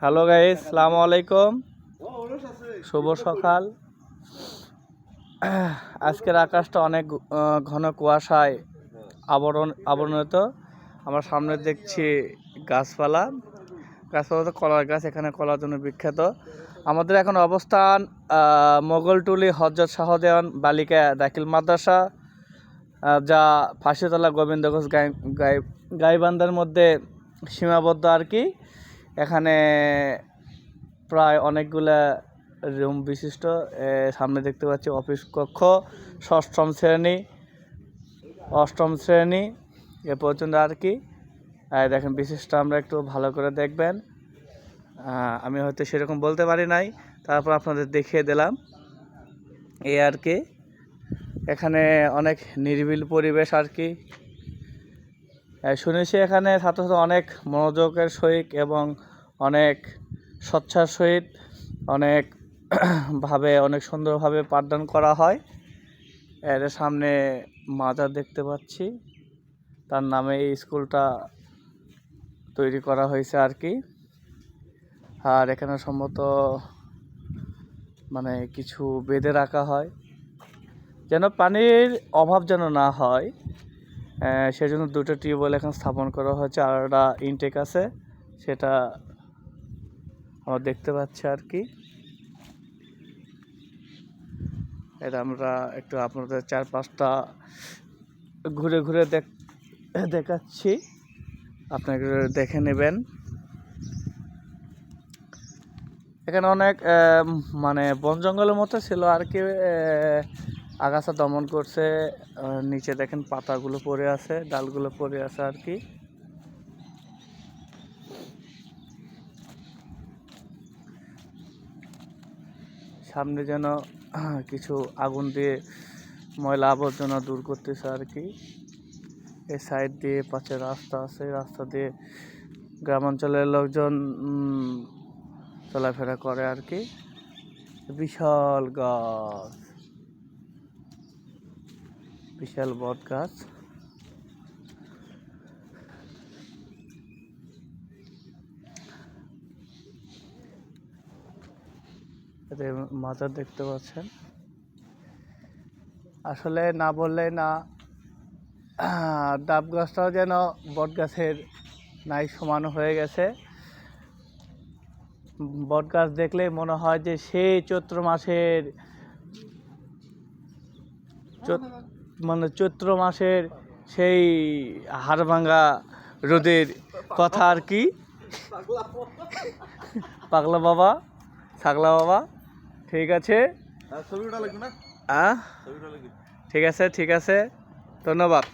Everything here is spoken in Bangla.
হ্যালো গাইস, সালাম আলাইকুম। শুভ সকাল। আজকের আকাশটা অনেক ঘন কুয়াশায় আবরণ আবরণিত। আমরা সামনে দেখছি গাছপালা। গাছপালা তো কলার গাছ, এখানে কলার জন্য বিখ্যাত। আমাদের এখন অবস্থান মোগলটুলি হজরত শাহদেওয়ান বালিকা দাখিল মাদ্রাসা যা ফাঁসিতলা গোবিন্দ ঘোষ গাই গাই গাইবান্ধার মধ্যে সীমাবদ্ধ আর কি। এখানে প্রায় অনেকগুলা রুম বিশিষ্ট এ, সামনে দেখতে পাচ্ছি অফিস কক্ষ ষষ্ঠম শ্রেণি অষ্টম শ্রেণি এ পর্যন্ত আর কি। দেখেন বিশিষ্ট আমরা একটু ভালো করে দেখবেন। আমি হয়তো সেরকম বলতে পারি নাই তারপর আপনাদের দেখিয়ে দিলাম। এই আর কি। এখানে অনেক নিরিবিল পরিবেশ আর কি। শুনেছি এখানে ছাত্রছাত্রী অনেক মনোযোগের সহিত এবং অনেক স্বচ্ছার সহিত অনেক ভাবে, অনেক সুন্দরভাবে পাঠদান করা হয়। এর সামনে মাজার দেখতে পাচ্ছি। তার নামে এই স্কুলটা তৈরি করা হয়েছে আর কি। আর এখানে সম্ভবত মানে কিছু বেঁধে রাখা হয়। যেন পানির অভাব যেন না হয় সেজন্য দুটো টিউবওয়েল এখন স্থাপন করা হয়েছে। আর একটা ইনটেক আছে, সেটা আমরা দেখতে পাচ্ছি আর কি। এটা আমরা একটু আপনাদের চার পাঁচটা ঘুরে ঘুরে দেখ, দেখাচ্ছি। আপনাকে দেখে নেবেন। এখানে অনেক মানে বন জঙ্গলের মতো ছিল আর কি আগাছা দমন করছে। নিচে দেখেন পাতাগুলো পড়ে আছে, ডালগুলো পড়ে আছে আর কি। সামনে যেন কিছু আগুন দিয়ে ময়লা আবর্জনা দূর করতেছে আর কি। এই সাইড দিয়ে পাশে রাস্তা আছে, রাস্তা দিয়ে গ্রামাঞ্চলের লোকজন চলাফেরা করে আর কি। বিশাল গাছ, বিশাল বট গাছ। এতে মাজার দেখতে পাচ্ছেন। আসলে না বললে না, ডাব গাছটাও যেন বট গাছের নাই সমান হয়ে গেছে। বট গাছ দেখলে মনে হয় যে সেই চৈত্র মাসের মানে চৈত্র মাসের সেই হাড়ভাঙ্গা রোদের কথা আর কি। পাগলা বাবা, ছাগলা বাবা। ঠিক আছে। লাগবে। ঠিক আছে ঠিক আছে। ধন্যবাদ।